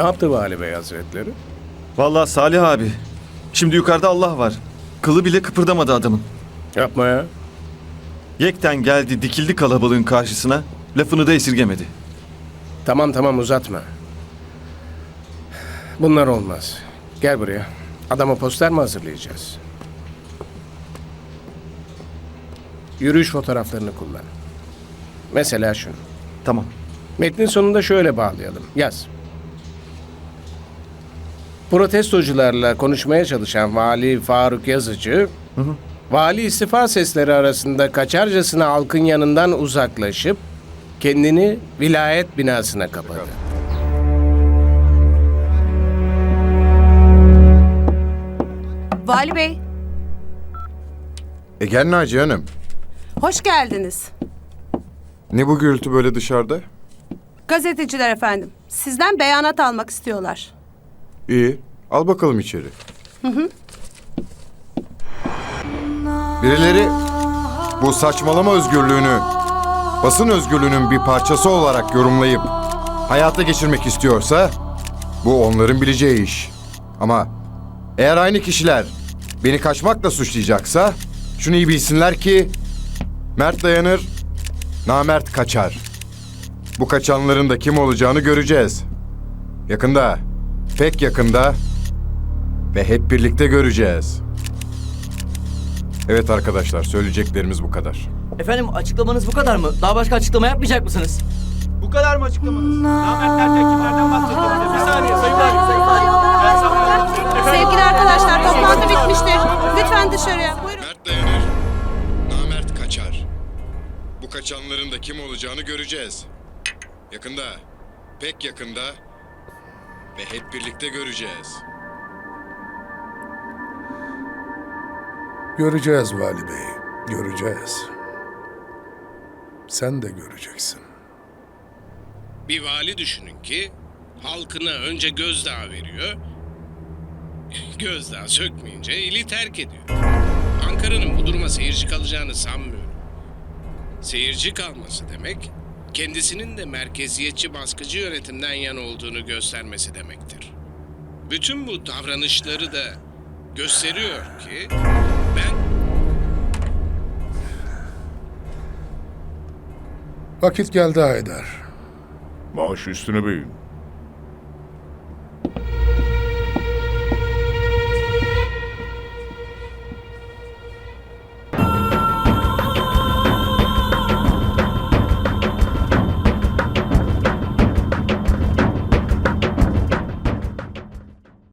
yaptı Vali Bey Hazretleri? Vallahi Salih abi. Şimdi yukarıda Allah var. Kılı bile kıpırdamadı adamın. Yapma ya. Yekten geldi dikildi kalabalığın karşısına. Lafını da esirgemedi. Tamam tamam uzatma. Bunlar olmaz. Gel buraya. Adama poster mi hazırlayacağız? Yürüyüş fotoğraflarını kullan. Mesela şunu. Tamam. Metnin sonunda şöyle bağlayalım. Yaz. Protestocularla konuşmaya çalışan Vali Faruk Yazıcı, vali istifa sesleri arasında kaçarcasına halkın yanından uzaklaşıp kendini vilayet binasına kapadı. Vali Bey, E gel Naciye Hanım. hoş geldiniz. Ne bu gürültü böyle dışarıda? Gazeteciler efendim, sizden beyanat almak istiyorlar. İyi. Al bakalım içeri. Birileri bu saçmalama özgürlüğünü basın özgürlüğünün bir parçası olarak yorumlayıp hayata geçirmek istiyorsa bu onların bileceği iş. Ama eğer aynı kişiler beni kaçmakla suçlayacaksa şunu iyi bilsinler ki Mert dayanır, namert kaçar. Bu kaçanların da kim olacağını göreceğiz. Yakında, pek yakında ve hep birlikte göreceğiz. Evet arkadaşlar, söyleyeceklerimiz bu kadar. Efendim açıklamanız bu kadar mı? Daha başka açıklama yapmayacak mısınız? Bu kadar mı açıklamanız? Namertlerden kimlerden bahsediyorsunuz? Bir saniye Sayın Valim. Ben sana- Sevgili arkadaşlar, toplantı bitmiştir. Lütfen dışarıya. Buyurun. Mert dayanır, namert kaçar. Bu kaçanların da kim olacağını göreceğiz. Yakında, pek yakında ve hep birlikte göreceğiz. Göreceğiz Vali Bey, göreceğiz. Sen de göreceksin. Bir vali düşünün ki halkına önce gözdağı veriyor. Gözdağı sökmeyince ili terk ediyor. Ankara'nın bu duruma seyirci kalacağını sanmıyorum. Seyirci kalması demek kendisinin de merkeziyetçi baskıcı yönetimden yana olduğunu göstermesi demektir. Bütün bu davranışları da gösteriyor ki ben Vakit geldi Haydar. Baş üstüne beyim.